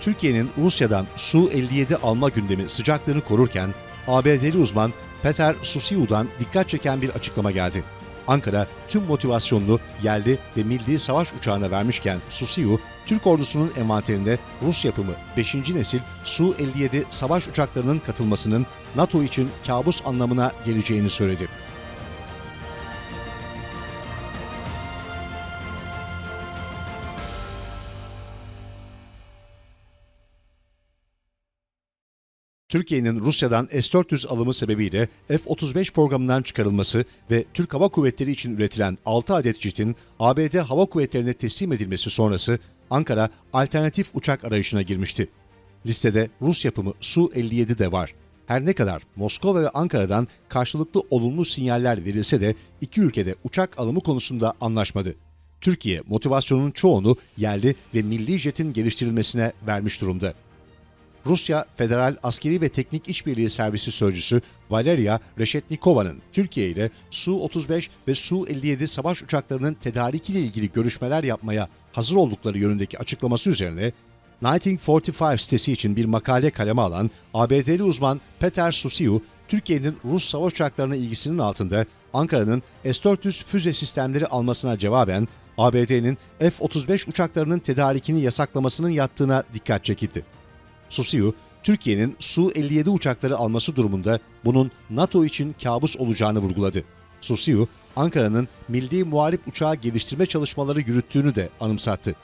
Türkiye'nin Rusya'dan Su-57 alma gündemi sıcaklığını korurken ABD'li uzman Peter Susiu'dan dikkat çeken bir açıklama geldi. Ankara tüm motivasyonunu yerli ve milli savaş uçağına vermişken Susiu, Türk ordusunun envanterinde Rus yapımı 5. nesil Su-57 savaş uçaklarının katılmasının NATO için kabus anlamına geleceğini söyledi. Türkiye'nin Rusya'dan S-400 alımı sebebiyle F-35 programından çıkarılması ve Türk Hava Kuvvetleri için üretilen 6 adet jetin ABD Hava Kuvvetleri'ne teslim edilmesi sonrası Ankara alternatif uçak arayışına girmişti. Listede Rus yapımı Su-57 de var. Her ne kadar Moskova ve Ankara'dan karşılıklı olumlu sinyaller verilse de iki ülkede uçak alımı konusunda anlaşmadı. Türkiye motivasyonun çoğunu yerli ve milli jetin geliştirilmesine vermiş durumda. Rusya Federal Askeri ve Teknik İşbirliği Servisi Sözcüsü Valeria Reshetnikova'nın Türkiye ile Su-35 ve Su-57 savaş uçaklarının tedarikiyle ilgili görüşmeler yapmaya hazır oldukları yönündeki açıklaması üzerine 1945 sitesi için bir makale kaleme alan ABD'li uzman Peter Susiu, Türkiye'nin Rus savaş uçaklarına ilgisinin altında Ankara'nın S-400 füze sistemleri almasına cevaben ABD'nin F-35 uçaklarının tedarikini yasaklamasının yattığına dikkat çekildi. Susiu, Türkiye'nin Su-57 uçakları alması durumunda bunun NATO için kabus olacağını vurguladı. Susiu, Ankara'nın milli muharip uçağı geliştirme çalışmaları yürüttüğünü de anımsattı.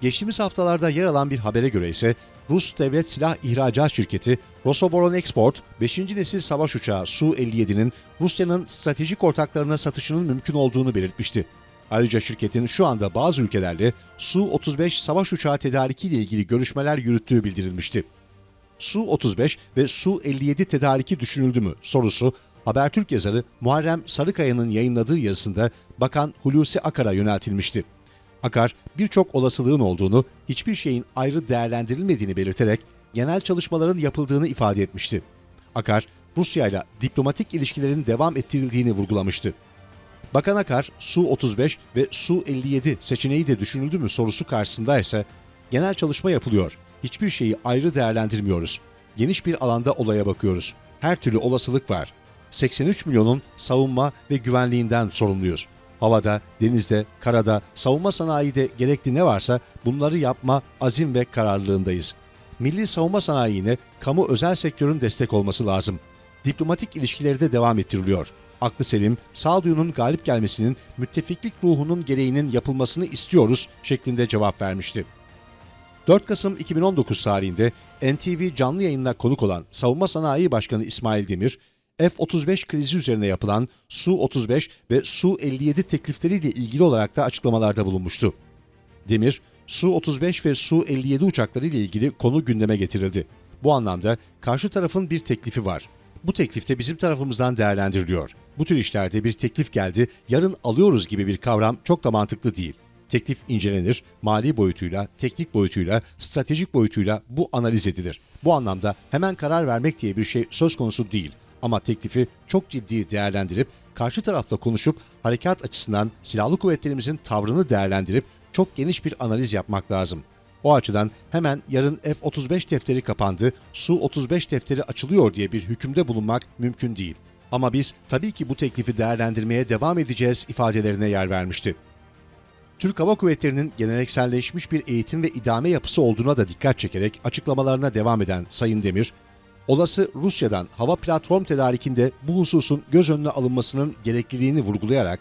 Geçtiğimiz haftalarda yer alan bir habere göre ise Rus devlet silah ihracat şirketi Rosoboron Export, 5. nesil savaş uçağı Su-57'nin Rusya'nın stratejik ortaklarına satışının mümkün olduğunu belirtmişti. Ayrıca şirketin şu anda bazı ülkelerle Su-35 savaş uçağı tedarikiyle ilgili görüşmeler yürüttüğü bildirilmişti. Su-35 ve Su-57 tedariki düşünüldü mü sorusu Habertürk yazarı Muharrem Sarıkaya'nın yayınladığı yazısında Bakan Hulusi Akar'a yöneltilmişti. Akar, birçok olasılığın olduğunu, hiçbir şeyin ayrı değerlendirilmediğini belirterek genel çalışmaların yapıldığını ifade etmişti. Akar, Rusya ile diplomatik ilişkilerin devam ettirildiğini vurgulamıştı. Bakan Akar, Su-35 ve Su-57 seçeneği de düşünüldü mü sorusu karşısında ise genel çalışma yapılıyor. Hiçbir şeyi ayrı değerlendirmiyoruz. Geniş bir alanda olaya bakıyoruz. Her türlü olasılık var. 83 milyonun savunma ve güvenliğinden sorumluyuz. Havada, denizde, karada, savunma sanayide gerekli ne varsa bunları yapma azim ve kararlılığındayız. Milli savunma sanayine kamu özel sektörün destek olması lazım. Diplomatik ilişkileri de devam ettiriliyor. Aklı selim, sağduyunun galip gelmesinin, müttefiklik ruhunun gereğinin yapılmasını istiyoruz şeklinde cevap vermişti. 4 Kasım 2019 tarihinde NTV canlı yayınına konuk olan Savunma Sanayi Başkanı İsmail Demir, F-35 krizi üzerine yapılan Su-35 ve Su-57 teklifleriyle ilgili olarak da açıklamalarda bulunmuştu. Demir, Su-35 ve Su-57 uçakları ile ilgili konu gündeme getirildi. Bu anlamda karşı tarafın bir teklifi var. Bu teklifte bizim tarafımızdan değerlendiriliyor. Bu tür işlerde bir teklif geldi, yarın alıyoruz gibi bir kavram çok da mantıklı değil. Teklif incelenir, mali boyutuyla, teknik boyutuyla, stratejik boyutuyla bu analiz edilir. Bu anlamda hemen karar vermek diye bir şey söz konusu değil. Ama teklifi çok ciddi değerlendirip, karşı tarafla konuşup, harekat açısından silahlı kuvvetlerimizin tavrını değerlendirip çok geniş bir analiz yapmak lazım. O açıdan hemen yarın F-35 defteri kapandı, Su-35 defteri açılıyor diye bir hükümde bulunmak mümkün değil. Ama biz tabii ki bu teklifi değerlendirmeye devam edeceğiz ifadelerine yer vermişti. Türk Hava Kuvvetleri'nin gelenekselleşmiş bir eğitim ve idame yapısı olduğuna da dikkat çekerek açıklamalarına devam eden Sayın Demir, olası Rusya'dan hava platform tedarikinde bu hususun göz önüne alınmasının gerekliliğini vurgulayarak,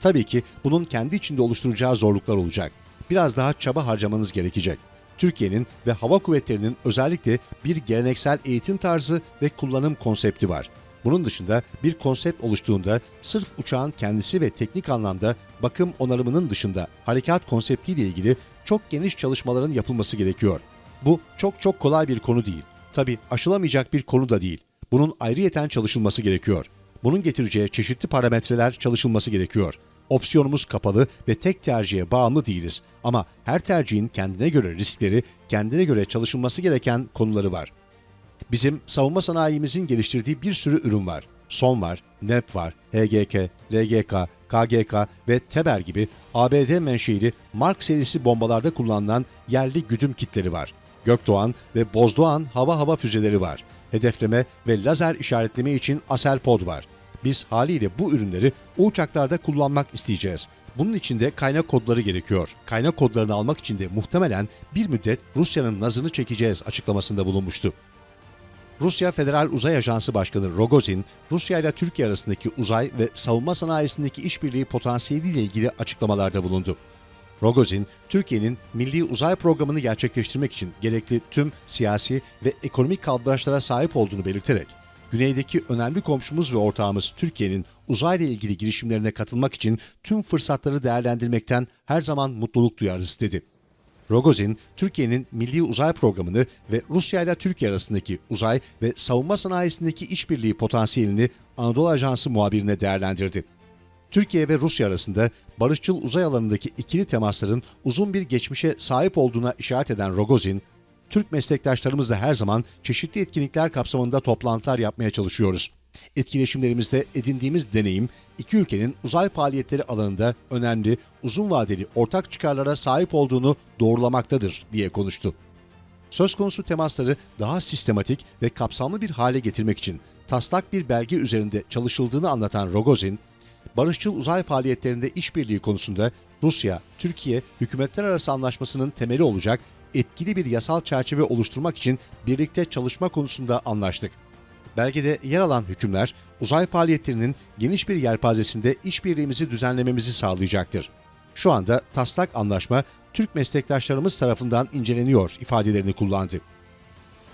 tabii ki bunun kendi içinde oluşturacağı zorluklar olacak. Biraz daha çaba harcamanız gerekecek. Türkiye'nin ve hava kuvvetlerinin özellikle bir geleneksel eğitim tarzı ve kullanım konsepti var. Bunun dışında bir konsept oluştuğunda sırf uçağın kendisi ve teknik anlamda bakım onarımının dışında harekat konseptiyle ilgili çok geniş çalışmaların yapılması gerekiyor. Bu çok çok kolay bir konu değil. Tabi aşılamayacak bir konu da değil. Bunun ayrıyeten çalışılması gerekiyor. Bunun getireceği çeşitli parametreler çalışılması gerekiyor. Opsiyonumuz kapalı ve tek tercihe bağımlı değiliz. Ama her tercihin kendine göre riskleri, kendine göre çalışılması gereken konuları var. Bizim savunma sanayimizin geliştirdiği bir sürü ürün var. SON var, NEP var, HGK, LGK, KGK ve TEBER gibi ABD menşeili Mark serisi bombalarda kullanılan yerli güdüm kitleri var. Gökdoğan ve Bozdoğan hava hava füzeleri var. Hedefleme ve lazer işaretleme için Aselpod var. Biz haliyle bu ürünleri o uçaklarda kullanmak isteyeceğiz. Bunun için de kaynak kodları gerekiyor. Kaynak kodlarını almak için de muhtemelen bir müddet Rusya'nın nazını çekeceğiz açıklamasında bulunmuştu. Rusya Federal Uzay Ajansı Başkanı Rogozin, Rusya ile Türkiye arasındaki uzay ve savunma sanayisindeki işbirliği potansiyeliyle ilgili açıklamalarda bulundu. Rogozin, Türkiye'nin milli uzay programını gerçekleştirmek için gerekli tüm siyasi ve ekonomik kaldıraçlara sahip olduğunu belirterek, güneydeki önemli komşumuz ve ortağımız Türkiye'nin uzayla ilgili girişimlerine katılmak için tüm fırsatları değerlendirmekten her zaman mutluluk duyarız dedi. Rogozin, Türkiye'nin milli uzay programını ve Rusya ile Türkiye arasındaki uzay ve savunma sanayisindeki işbirliği potansiyelini Anadolu Ajansı muhabirine değerlendirdi. Türkiye ve Rusya arasında barışçıl uzay alanındaki ikili temasların uzun bir geçmişe sahip olduğuna işaret eden Rogozin, Türk meslektaşlarımızla her zaman çeşitli etkinlikler kapsamında toplantılar yapmaya çalışıyoruz. Etkileşimlerimizde edindiğimiz deneyim, iki ülkenin uzay faaliyetleri alanında önemli, uzun vadeli ortak çıkarlara sahip olduğunu doğrulamaktadır diye konuştu. Söz konusu temasları daha sistematik ve kapsamlı bir hale getirmek için taslak bir belge üzerinde çalışıldığını anlatan Rogozin, barışçıl uzay faaliyetlerinde işbirliği konusunda Rusya, Türkiye hükümetler arası anlaşmasının temeli olacak etkili bir yasal çerçeve oluşturmak için birlikte çalışma konusunda anlaştık. Belgede yer alan hükümler, uzay faaliyetlerinin geniş bir yelpazesinde işbirliğimizi düzenlememizi sağlayacaktır. Şu anda taslak anlaşma Türk meslektaşlarımız tarafından inceleniyor ifadelerini kullandı.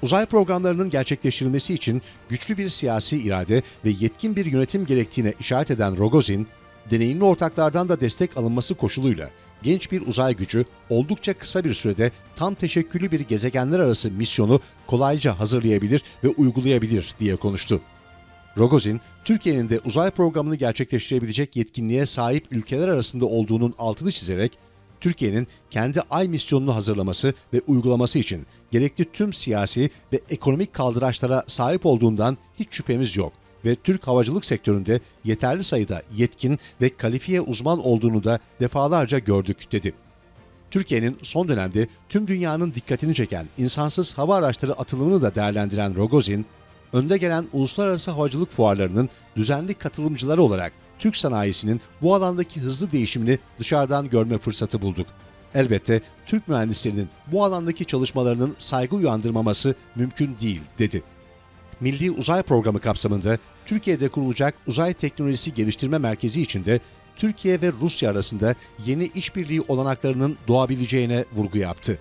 Uzay programlarının gerçekleştirilmesi için güçlü bir siyasi irade ve yetkin bir yönetim gerektiğine işaret eden Rogozin, deneyimli ortaklardan da destek alınması koşuluyla genç bir uzay gücü oldukça kısa bir sürede tam teşekküllü bir gezegenler arası misyonu kolayca hazırlayabilir ve uygulayabilir diye konuştu. Rogozin, Türkiye'nin de uzay programını gerçekleştirebilecek yetkinliğe sahip ülkeler arasında olduğunun altını çizerek, Türkiye'nin kendi ay misyonunu hazırlaması ve uygulaması için gerekli tüm siyasi ve ekonomik kaldıraçlara sahip olduğundan hiç şüphemiz yok ve Türk havacılık sektöründe yeterli sayıda yetkin ve kalifiye uzman olduğunu da defalarca gördük dedi. Türkiye'nin son dönemde tüm dünyanın dikkatini çeken insansız hava araçları atılımını da değerlendiren Rogozin, önde gelen uluslararası havacılık fuarlarının düzenli katılımcıları olarak Türk sanayisinin bu alandaki hızlı değişimini dışarıdan görme fırsatı bulduk. Elbette Türk mühendislerinin bu alandaki çalışmalarının saygı uyandırmaması mümkün değil, dedi. Milli Uzay Programı kapsamında Türkiye'de kurulacak Uzay Teknolojisi Geliştirme Merkezi içinde Türkiye ve Rusya arasında yeni işbirliği olanaklarının doğabileceğine vurgu yaptı.